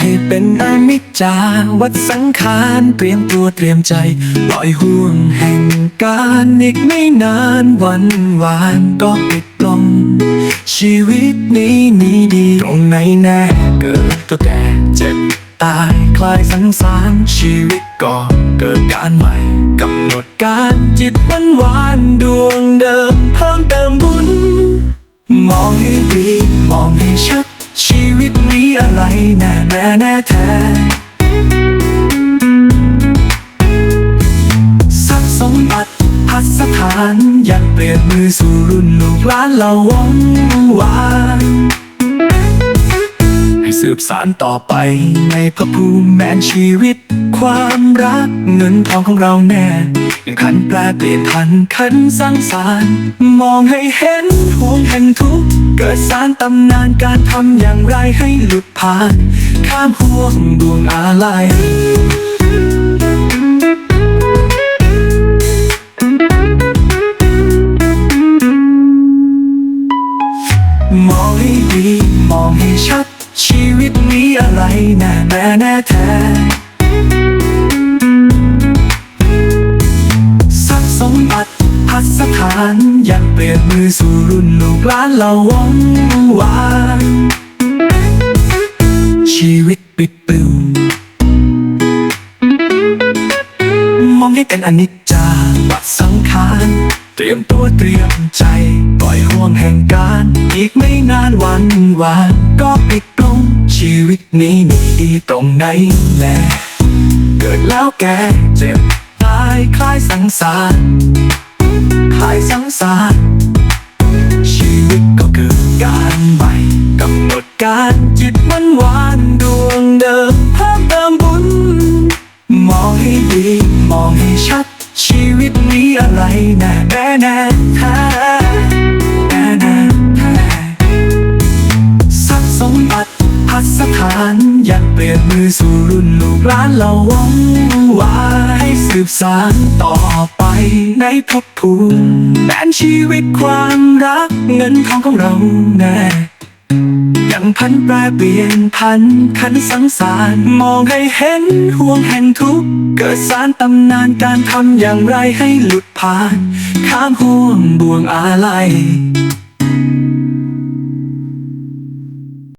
ให้เป็นอนิจจาวัดสังขารเตรียมตัวเตรียมใจ ปล่อยห่วงแห่งการอีกไม่นานวันวานก็ปิดลงชีวิตนี้มีดีตรงไหนแน่เกิดตัวแก่เจ็บตายคลายสังสารชีวิตก็เกิดการใหม่กำหนดการจิตมันหวานดวงเดิมเพิ่มเติมบุญ มองให้ดีมองให้ชัด อะไรแน่แน่แน่แท้ทรัพย์สมบัติพัสถานยังเปลี่ยนมือสู่รุ่นลูกหลานเราวงวานให้สืบสารต่อไปในพระภูมิแมนชีวิต ความรักเงินทองของเราแน่ ยังขันแปลเปลี่ยนทันขันสร้างสารมองให้เห็นห่วงแห่งทุกเกิดสารตำนานการทำอย่างไรให้หลุดผ่าน ข้ามห่วงดวงอาลัยมองให้ดี มองให้ชัด ชีวิตนี้อะไรแน่แน่แน่แท้ ติพัสถานยังเปลี่ยนมือสู่รุ่นลูกหลานเราวงวานชีวิตปิดปิวมองให้เป็นอนิจจาวัดสังขารเตรียมตัวเตรียมใจ ปล่อยห่วงแห่งการ อีกไม่นานวันวาน ก็ปิดลงชีวิตนี้มีดีตรงไหนแลเกิดแล้วแก่เจ็บตายคลายสังสารายสังสารชีวิตก็เกิดการใหม่กำหนดการจิตมันหวานดวงเดิมเพิ่มเติมบุญ มองให้ดี มองให้ชัด ชีวิตนี้อะไรแน่แน่แน่แท้แน่แน่แท้ทรัพย์สมบัติพัสถานอยังเปลี่ยนมือสู่รุ่นลูกหลานเราว่องวายให้สืบสานต่อไป ในภพภูมิแม้นชีวิตความรักเงินทองของเราแน่ยังพันแปรเปลี่ยนพันขันสังสารมองให้เห็นห่วงแห่งทุกข์เกิดสารตำนานการทำอย่างไรให้หลุดผ่าน ข้ามห่วงบ่วงอาลัย